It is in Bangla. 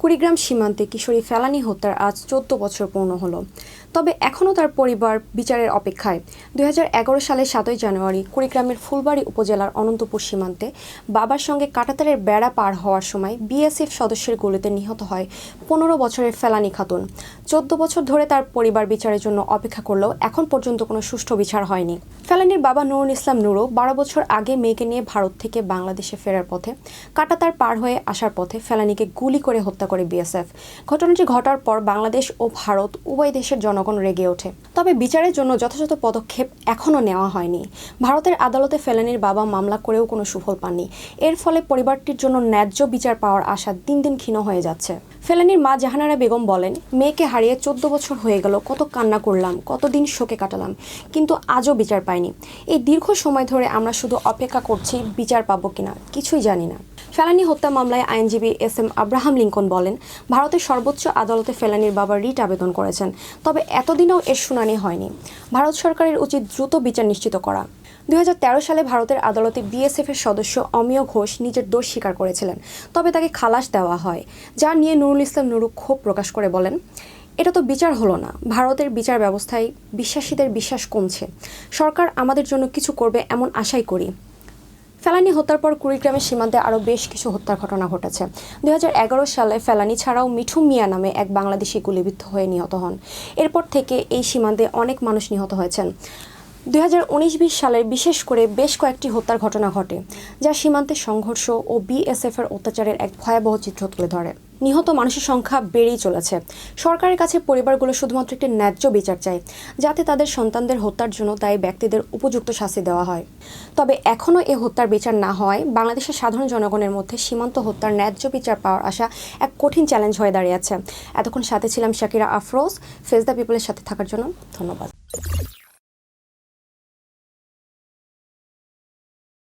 কুড়িগ্রাম সীমান্তে কিশোরী ফেলানি হত্যার আজ চোদ্দ বছর পূর্ণ হলো। তবে এখনও তার পরিবার বিচারের অপেক্ষায়। দুই হাজার এগারো সালের সাতই জানুয়ারি কুড়িগ্রামের ফুলবাড়ি উপজেলার অনন্তপুর সীমান্তে বাবার সঙ্গে কাটাতারের বেড়া পার হওয়ার সময় বিএসএফ সদস্যের গুলিতে নিহত হয় পনেরো বছরের ফেলানি খাতুন। চোদ্দ বছর ধরে তার পরিবার বিচারের জন্য অপেক্ষা করলেও এখন পর্যন্ত কোনো সুষ্ঠু বিচার হয়নি। ফেলানির বাবা নুরুল ইসলাম নুরু বারো বছর আগে মেয়েকে নিয়ে ভারত থেকে বাংলাদেশে ফেরার পথে কাটাতার পার হয়ে আসার পথে ফেলানিকে গুলি করে হত্যা করে বিএসএফ। ঘটনাটি ঘটার পর বাংলাদেশ ও ভারত উভয় দেশের জনগণ রেগে ওঠে। তবে বিচারের জন্য যথাযথ পদক্ষেপ এখনও নেওয়া হয়নি। ভারতের আদালতে ফেলানির বাবা মামলা করেও কোনো সুফল পাননি। এর ফলে পরিবারটির জন্য ন্যায্য বিচার পাওয়ার আশা দিন দিন ক্ষীণ হয়ে যাচ্ছে। ফেলানির মা জাহানারা বেগম বলেন, মেয়েকে হারিয়ে চোদ্দ বছর হয়ে গেল, কত কান্না করলাম, কতদিন শোকে কাটালাম, কিন্তু আজও বিচার পাইনি। এই দীর্ঘ সময় ধরে আমরা শুধু অপেক্ষা করছি বিচার পাবো কিনা, কিছুই জানি না। ফেলানি হত্যা মামলায় আইনজীবী এস এম আব্রাহাম লিঙ্কন বলেন, ভারতের সর্বোচ্চ আদালতে ফেলানির বাবা রিট আবেদন করেছেন, তবে এতদিনেও এর শুনানি হয়নি। ভারত সরকারের উচিত দ্রুত বিচার নিশ্চিত করা। দু হাজার তেরো সালে ভারতের আদালতে বিএসএফ এর সদস্য অমিয় ঘোষ নিজের দোষ স্বীকার করেছিলেন, তবে তাকে খালাস দেওয়া হয়, যা নিয়ে নুরুল ইসলাম নুরু ক্ষোভ প্রকাশ করে বলেন, এটা তো বিচার হলো না। ভারতের বিচার ব্যবস্থায় বিশ্বাসীদের বিশ্বাস কমছে। সরকার আমাদের জন্য কিছু করবে এমন আশাই করি। ফেলানি হত্যার পর কুড়িগ্রামের সীমান্তে আরও বেশ কিছু হত্যার ঘটনা ঘটেছে। দুই হাজার এগারো সালে ফেলানি ছাড়াও মিঠু মিয়া নামে এক বাংলাদেশি গুলিবিদ্ধ হয়ে নিহত হন। এরপর থেকে এই সীমান্তে অনেক মানুষ নিহত হয়েছেন। দুই সালের বিশেষ করে বেশ কয়েকটি হত্যার ঘটনা ঘটে, যা সীমান্তে সংঘর্ষ ও বিএসএফের অত্যাচারের এক ভয়াবহ চিত্র তুলে ধরে। নিহত মানুষের সংখ্যা বেড়েই চলেছে। সরকারের কাছে পরিবারগুলো শুধুমাত্র একটি ন্যায্য বিচার চায়, যাতে তাদের সন্তানদের হত্যার জন্য দায়ী ব্যক্তিদের উপযুক্ত শাস্তি দেওয়া হয়। তবে এখনও এ হত্যার বিচার না হওয়ায় বাংলাদেশের সাধারণ জনগণের মধ্যে সীমান্ত হত্যার ন্যায্য বিচার পাওয়ার আশা এক কঠিন চ্যালেঞ্জ হয়ে দাঁড়িয়েছে এতক্ষণ সাথে ছিলাম শাকিরা আফরোজ। ফেস দ্য পিপলের সাথে থাকার জন্য ধন্যবাদ।